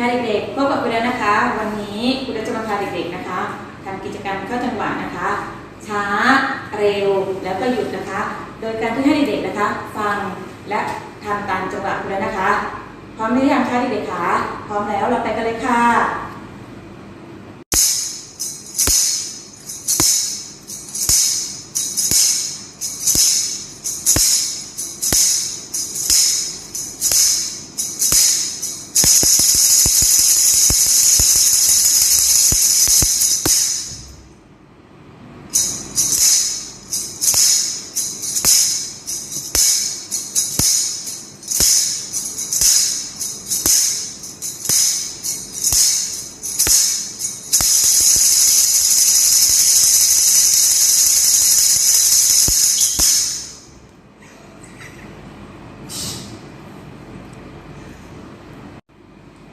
ค่ะเด็กๆพบกับคุณแล้วนะคะ วันนี้คุณจะมาพาเด็กๆนะคะทำกิจกรรมเข้าจังหวะนะคะ ช้าเร็วแล้วก็หยุดนะคะ โดยการที่ให้เด็กๆนะคะ ฟังและทำตามจังหวะคุณแล้วนะคะ พร้อมหรือยังคะเด็กๆคะพร้อมแล้วเราไปกันเลยค่ะ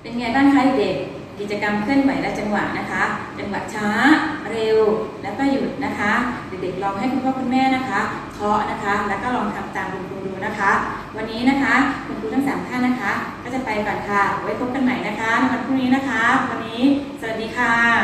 เป็นไงบ้างคะเด็กกิจกรรมเคลื่อนไหวและจังหวะนะคะ จังหวะช้าเร็วแล้วก็หยุดนะคะ เด็กๆลองให้คุณพ่อคุณแม่นะคะเคาะนะคะ แล้วก็ลองทำตามคุณครูดูนะคะ วันนี้นะคะคุณครูทั้งสามท่านนะคะ ก็จะไปก่อนค่ะ ไว้พบกันใหม่นะคะในวันพรุ่งนี้นะคะ วันนี้สวัสดีค่ะ